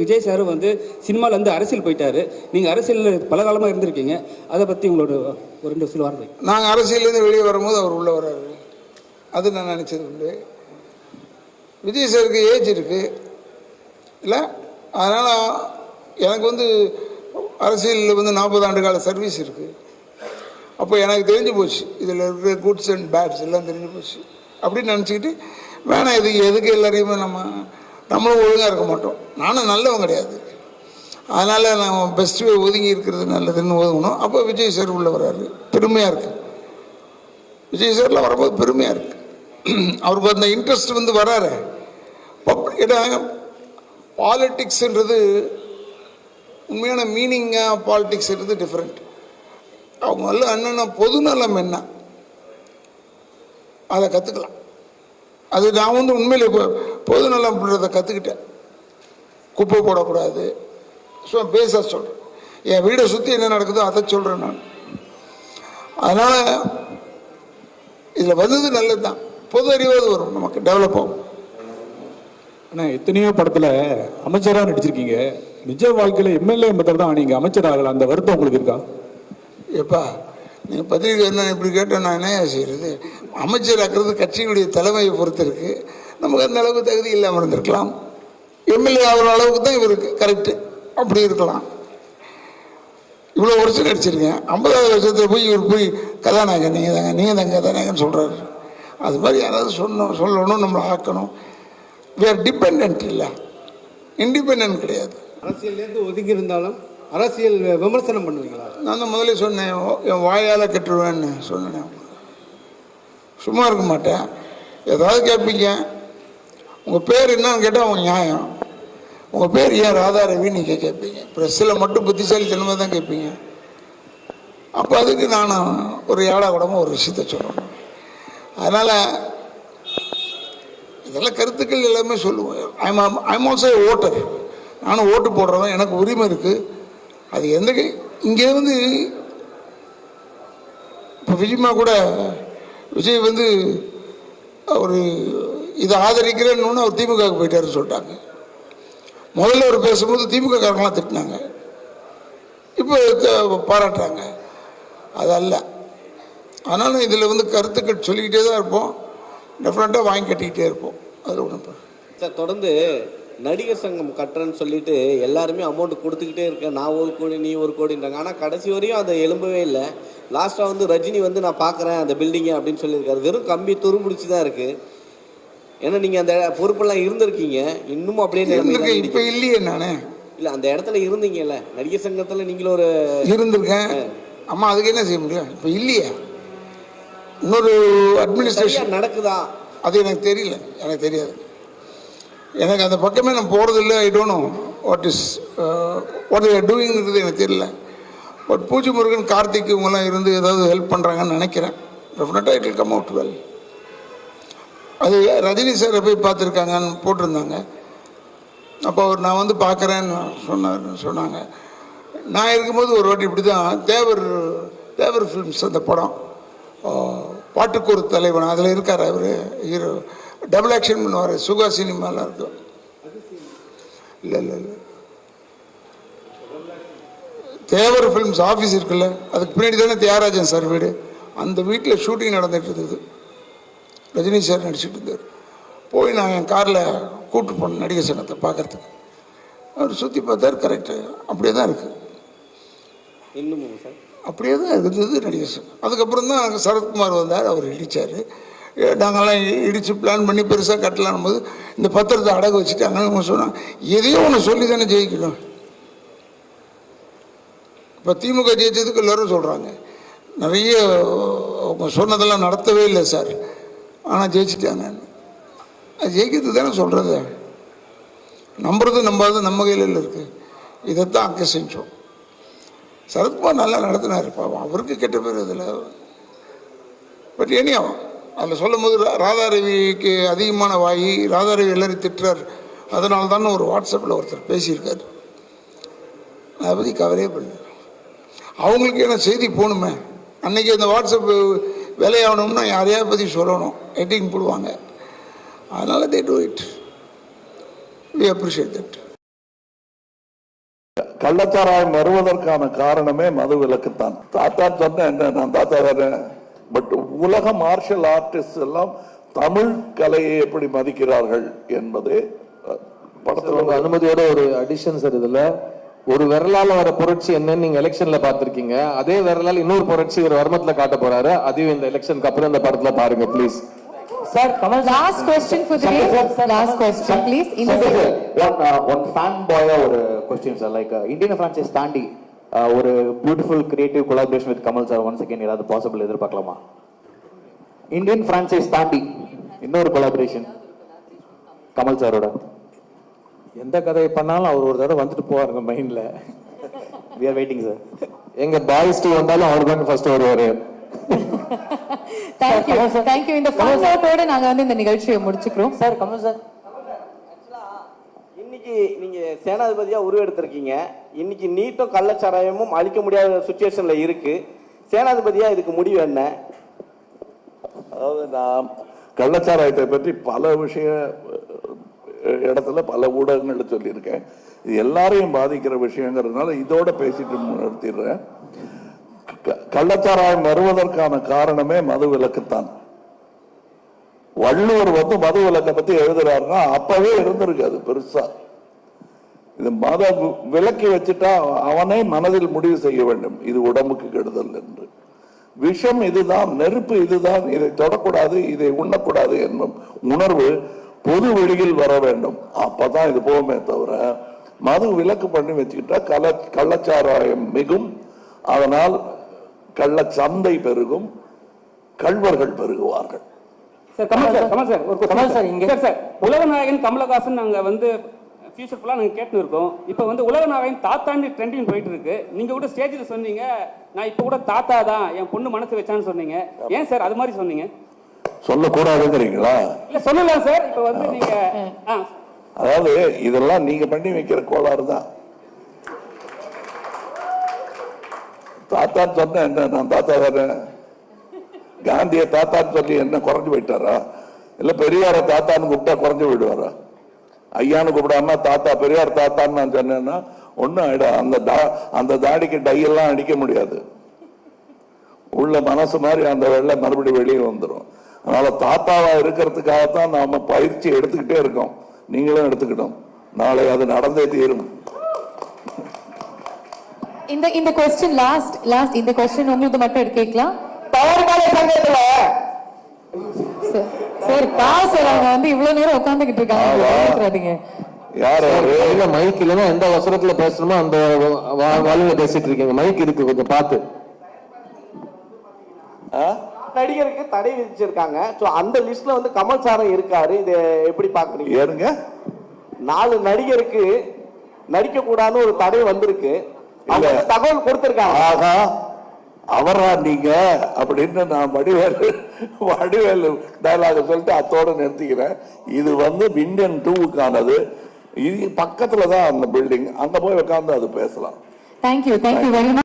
Vijay sir வந்து சினிமால இருந்து அரசியல் போயிட்டாரு. நீங்க அரசியலில் பல காலமா இருந்திருக்கீங்க. அதை பத்தி உங்களோட ஒரு ரெண்டு சில வார்த்தை. நாங்கள் அரசியலேருந்து வெளியே வரும்போது அவர் உள்ளே வர்றாரு. அது நான் நினச்சது உண்டு. விஜய் சாருக்கு ஏஜ் இருக்குது இல்லை? அதனால் எனக்கு வந்து அரசியலில் வந்து நாற்பது ஆண்டு கால சர்வீஸ் இருக்குது அப்போ எனக்கு தெரிஞ்சு போச்சு. இதில் இருக்கிற குட்ஸ் அண்ட் பேட்ஸ் எல்லாம் தெரிஞ்சு போச்சு. அப்படின்னு நினச்சிக்கிட்டு வேணாம் இதுக்கு எதுக்கு எல்லாரையுமே நம்ம நம்மளும் ஒழுங்காக இருக்க மாட்டோம். நானும் நல்லவன் கிடையாது. அதனால் நான் பெஸ்ட்டு ஒதுங்கி இருக்கிறது நல்லதுன்னு ஒதுங்கணும். அப்போ விஜய் சார் உள்ளே வர்றாரு. பெருமையாக இருக்குது விஜய் சார்லாம் வரும்போது பெருமையாக இருக்குது அவருக்கு அந்த இன்ட்ரெஸ்ட் வந்து வராரு ஏன்னா பாலிட்டிக்ஸுன்றது உண்மையான மீனிங்காக பாலிட்டிக்ஸ்ன்றது டிஃப்ரெண்ட் அவங்க எல்லாம் என்னென்ன பொதுநலம் என்ன? அதை கற்றுக்கலாம் அது நான் வந்து உண்மையில் இப்போ பொதுநலம்ன்றதை கற்றுக்கிட்டேன் குப்பை போடக்கூடாது. ஸோ பேச சொல்கிறேன் என் வீடை சுற்றி என்ன நடக்குதோ அதை சொல்கிறேன் நான். அதனால் இதில் வந்தது நல்லது தான் பொது அறிவாவது வரும். நமக்கு டெவலப் ஆகும். அண்ணா எத்தனையோ படத்துல அமைச்சரா நடிச்சிருக்கீங்க. நிஜ வாழ்க்கையில எம்எல்ஏ மெத்தட் தான் நீங்க அமைச்சர் ஆகல. அந்த வருத்தம் உங்களுக்கு இருக்கா? எப்பா நீங்கள் பத்திரிக்கை என்ன இப்படி கேட்டோம் நான் என்ன செய்கிறது அமைச்சராக்குறது கட்சியினுடைய தலைமையை பொறுத்து இருக்குது நமக்கு அந்த அளவுக்கு தகுதி இல்லாமல் இருந்திருக்கலாம். எம்எல்ஏ ஆகிற அளவுக்கு தான் இவருக்கு கரெக்டு அப்படி இருக்கலாம். இவ்வளோ வருஷம் நடிச்சிருக்கேன் ஐம்பதாவது வருஷத்தில் போய் இவர் போய் கதாநாயகன் நீங்கள் தாங்க நீங்கள் தாங்க கதாநாயகன் சொல்கிறாரு அது மாதிரி யாராவது சொன்னோம் சொல்லணும் நம்மளை ஆக்கணும். வேறு are டிபெண்ட் இல்லை. இண்டிபெண்ட் கிடையாது. அரசியல்லேருந்து ஒதுங்கி இருந்தாலும் அரசியல் விமர்சனம் பண்ணுவீங்களா? நான் தான் முதல்ல சொன்னேன் என் வாயால் கட்டுருவேன்னு சொன்னேன். சும்மா இருக்க மாட்டேன். ஏதாவது கேட்பீங்க. உங்கள் பேர் என்னன்னு கேட்டால் அவங்க நியாயம். உங்கள் பேர் ஏன் ராதா ரவி நீங்கள் கேட்பீங்க? ப்ரெஸ்ஸில் மட்டும் புத்திசாலித்தனமாக தான் கேட்பீங்க. அப்போ அதுக்கு நான் ஒரு ஏழா கூடமாக ஒரு விஷயத்த சொல்லணும். அதனால் இதெல்லாம் கருத்துக்கள் எல்லாமே சொல்லுவோம். ஐம் ஐம் ஆல்சோ ஓட்டர் நானும் ஓட்டு போடுறவன் எனக்கு உரிமை இருக்குது அது எந்த இங்கே வந்து இப்போ விஜயமா கூட விஜய் வந்து அவர் இதை ஆதரிக்கிறேன்னு அவர் திமுகவுக்கு போயிட்டாருன்னு சொல்லிட்டாங்க. முதல்ல அவர் பேசும்போது திமுக காரங்களாம் திட்டினாங்க. இப்போ பாராட்டுறாங்க. அது அல்ல. ஆனாலும் இதில் வந்து கருத்துக்கள் சொல்லிக்கிட்டே தான் இருப்போம். டெஃபினட்டாக வாங்கி கட்டிக்கிட்டே இருப்போம். அதில் ஒன்றும் சார் தொடர்ந்து நடிகர் சங்கம் கட்டுறேன்னு சொல்லிட்டு எல்லாருமே அமௌண்ட் கொடுத்துக்கிட்டே இருக்கேன். நான் ஒரு கோடி நீ ஒரு கோடின்றாங்க. ஆனால் கடைசி வரையும் அதை எழும்பவே இல்லை. லாஸ்ட்டாக வந்து ரஜினி வந்து நான் பார்க்குறேன் அந்த பில்டிங்கை அப்படின்னு சொல்லியிருக்காரு. வெறும் கம்பி துரும்பிடிச்சு தான் இருக்குது ஏன்னா நீங்கள் அந்த பொறுப்பெல்லாம் இருந்திருக்கீங்க. இன்னமும் அப்படியே இப்போ. இல்லையே நானே. இல்லை அந்த இடத்துல இருந்தீங்கல்ல. நடிகர் சங்கத்தில் நீங்களும் ஒரு இருந்திருக்கேன். அம்மா அதுக்கு என்ன செய்ய முடியும்? இப்போ இல்லையே. இன்னொரு அட்மினிஸ்ட்ரேஷன் நடக்குதா? அது எனக்கு தெரியல. எனக்கு தெரியாது. எனக்கு அந்த பக்கமே நான் போகிறதில்ல I don't know what is what are டூயிங்கிறது எனக்கு தெரியல. பட் பூஜை முருகன் கார்த்திக் இவங்கெல்லாம் இருந்து ஏதாவது ஹெல்ப் பண்ணுறாங்கன்னு நினைக்கிறேன். டெஃபினட்டாக இட் கம் அவுட் வெல் அது ரஜினி சாரை போய் பார்த்துருக்காங்கன்னு போட்டிருந்தாங்க. அப்போ அவர் நான் வந்து பார்க்குறேன்னு சொன்னார் சொன்னாங்க. நான் இருக்கும்போது ஒரு வாட்டி இப்படி தான் தேவர் தேவர் ஃபிலிம்ஸ் அந்த படம் பாட்டுக்கூர் தலைவன் அதில் இருக்கார் அவர் ஹீரோ. டபுள் ஆக்ஷன் பண்ணுவார் சுகா சினிமாலாம் இருக்கும் இல்லை இல்லை இல்லை. தேவர் ஃபிலிம்ஸ் ஆஃபீஸ் இருக்குல்ல அதுக்கு பின்னாடி தானே தியாகராஜன் சார் வீடு. அந்த வீட்டில் ஷூட்டிங் நடந்துட்டு இருந்தது. ரஜினி சார் நடிச்சிட்டு இருந்தார். போய் நான் என் காரில் கூப்பிட்டு போனேன் நடிகர் சங்கத்தை பார்க்கறதுக்கு. அவர் சுற்றி பார்த்தார் கரெக்டு அப்படியே தான் இருக்குது இன்னமும் சார்? அப்படியே தான் இருந்தது நடிகர் சங்கம். அதுக்கப்புறம் தான் சரத்குமார் வந்தார் அவர் இடித்தார் நாங்கள்லாம் இடித்து பிளான் பண்ணி பெருசாக கட்டலான் போது இந்த பத்திரத்தை அடகு வச்சுட்டாங்கன்னு அவங்க சொன்னாங்க எதையோ ஒன்று சொல்லி தானே ஜெயிக்கணும். இப்போ திமுக ஜெயிச்சதுக்கு எல்லோரும் சொல்கிறாங்க நிறைய அவங்க சொன்னதெல்லாம் நடத்தவே இல்லை சார். ஆனால் ஜெயிச்சிட்டாங்க. அது ஜெயிக்கிறது தானே சொல்கிறது நம்புறது நம்பாதது நம்ம கையில் இருக்குது இதைத்தான் அங்கே செஞ்சோம். சரத்குமார் நல்லா நடத்தினார். பாவம் அவருக்கு கெட்ட பேர் இதில் பட் ஏனியும் அதில் சொல்லும் போது ராதாரவிக்கு அதிகமான வாயி ராதாரவி எல்லாரையும் திட்டுறார். அதனால தான் ஒரு வாட்ஸ்அப்பில் ஒருத்தர் பேசியிருக்காரு. அதை பற்றி கவலையே பண்ணல அவங்களுக்கு என்ன செய்தி போகணுமே? அன்றைக்கி அந்த வாட்ஸ்அப் விளையாடணும்னா யாரையாவது பற்றி சொல்லணும்? எட்டிங் போடுவாங்க. அதனால் they do it we appreciate that கள்ளச்சாராயம் வருவதற்கான காரணமே மது விலக்குத்தான். தாத்தா சொன்ன என்ன? நான் தாத்தா தானே பட் உலக மார்ஷல் ஆர்டிஸ்ட் எல்லாம் தமிழ் கலையை எப்படி மதிக்கிறார்கள் என்பதே படத்துல அனுமதியோட ஒரு அடிஷன் சார் இதுல. ஒரு விரலால வர புரட்சி என்னன்னு நீங்க எலெக்ஷன்ல பாத்திருக்கீங்க அதே விரலால இன்னொரு புரட்சி ஒரு வருமத்துல காட்ட போறாரு. அதையும் இந்த எலெக்ஷனுக்கு அப்புறம் இந்த படத்துல பாருங்க please sir, Last Kamal- question, Shankar- please. In Shankar the sir, one, uh, one fan boy ஒரு question sir like Indian franchise தாண்டி uh, ஒரு beautiful creative collaboration with Kamal sir one second ஏதாவது பாசிபிள் எதிர்பார்க்கலாமா? Indian franchise தாண்டி இன்னொரு collaboration Kamal சாரோட. எந்த கதையை பண்ணாலும் அவர் ஒரு தடவை வந்துட்டு போவாருங்க மைண்ட்ல வி ஆர் வெயிட்டிங் சார் எங்க பாய்ஸ் டூ வந்தாலும் அவர் தான் ஃபர்ஸ்ட் வருவாரு Thank you. Thank you. இந்த fun note-ஓட நாங்க வந்து இந்த நிகழ்ச்சியை முடிச்சுக்கிறோம். Sir Kamal sir. இன்னைக்கு நீங்க சேனாதிபதியா உருவெடுத்திருக்கீங்க. இன்னைக்கு நீட்டும் கள்ளச்சாராயமும் அழிக்க முடியாத சுச்சுவேஷன்ல இருக்கு. சேனாதிபதியா இதுக்கு முடிவு என்ன? அதாவது நான் கள்ளச்சாராயத்தை பற்றி பல விஷய இடத்துல பல ஊடகங்கள்ல சொல்லியிருக்கேன். இது எல்லாரையும் பாதிக்கிற விஷயங்கிறதுனால இதோட பேசிட்டு நிறுத்திடுறேன். கள்ளச்சாராயம் வருவதற்கான காரணமே மது விலக்குத்தான். வள்ளுவர் வந்து மது விலக்கை பத்தி எழுதுறாருன்னா அப்பவே இருந்திருக்கு அது பெருசா. இது மத விலக்கி வச்சுட்டா அவனே மனதில் முடிவு செய்ய வேண்டும். இது உடம்புக்கு கெடுதல் என்று. விஷம் இதுதான் நெருப்பு இதுதான் இதை தொடக்கூடாது இதை உண்ணக்கூடாது என்னும் உணர்வு பொது வெளியில் வர வேண்டும். அப்பதான் இது போகுமே தவிர மது விலக்கு பண்ணி வச்சுக்கிட்டா கள்ள கள்ளச்சாராயம் மிகும். அதனால் கள்ளச்சந்தை பெருகும் கள்வர்கள் பெருகுவார்கள். Sir Kamal sir Kamal sir Kamal sir, இங்க- சார் சார் உலகநாயகன் கமலஹாசன் நாங்க வந்து ஃபியூச்சர் ஃபுல்லாக நாங்கள் கேட்டுன்னு இருக்கோம். இப்போ வந்து உலகநாயகன் தாத்தாண்டி ட்ரெண்டிங் போயிட்டு இருக்கு நீங்க கூட ஸ்டேஜில் சொன்னீங்க நான் இப்போ கூட தாத்தா தான் என் பொண்ணு மனசு வச்சான்னு சொன்னீங்க. ஏன் சார் அது மாதிரி சொன்னீங்க? சொல்லக்கூடாதுங்கிறீங்களா? இல்ல சொல்லலாம் சார். இப்போ வந்து நீங்க ஆ. அதாவது இதெல்லாம் நீங்க பண்ணி வைக்கிற கோளாறு தான். தாத்தான்னு சொன்ன என்ன நான் தாத்தா தானே? காந்திய தாத்தான்னு சொல்லி என்ன குறைஞ்சு போயிட்டாரா? இல்ல பெரியார தாத்தான்னு கூப்பிட்டா குறைஞ்சு போயிடுவாரா? ஐயான்னு கூப்பிடாம தாத்தா பெரியார் தாத்தான்னு நான் சொன்னேன்னா ஒண்ணும் ஆயிடும் அந்த தா- அந்த தாடிக்கு டையெல்லாம் அடிக்க முடியாது. உள்ள மனசு மாதிரி அந்த வெள்ளை மறுபடியும் வெளியே வந்துடும் அதனால தாத்தாவா இருக்கிறதுக்காகத்தான் நாம பயிற்சி எடுத்துக்கிட்டே இருக்கோம். நீங்களும் எடுத்துக்கிட்டோம் நாளை அது நடந்தே தீரும். இந்த இந்த question last last இந்த question உங்களுக்கு மட்டும் எடுத்து கேட்கலாம். தவறுகால சங்கத்துல சார் பாஸ் அவங்க வந்து இவ்வளவு நேரம் உட்கார்ந்துகிட்டு இருக்காங்க. யார்? கையில மைக் இல்லைன்னா எந்த அவசரத்துல பேசணுமோ அந்த வாழ்ல பேசிட்டு இருக்கீங்க. மைக் இருக்கு கொஞ்சம் பார்த்து. ஆ? நடிகருக்கு தடை விதிச்சிருக்காங்க. ஸோ அந்த லிஸ்ட்ல வந்து கமல் சாரம் இருக்காரு. இதை எப்படி பாக்குறீங்க ஏறுங்க நாலு நடிகருக்கு நடிக்க கூடாதுன்னு ஒரு தடை வந்திருக்கு. அவங்க இல்ல. வந்து தகவல் கொடுத்திருக்காங்க. ஆகா அவரா நீங்க அப்படின்னு நான் வடிவேலு வடிவேலு டைலாக சொல்லிட்டு அத்தோட நிறுத்திக்கிறேன். இது வந்து விண்டன் டூவுக்கானது. இது பக்கத்துல தான் அந்த பில்டிங் அங்க போய் உட்கார்ந்து அது பேசலாம். Thank you thank you very much.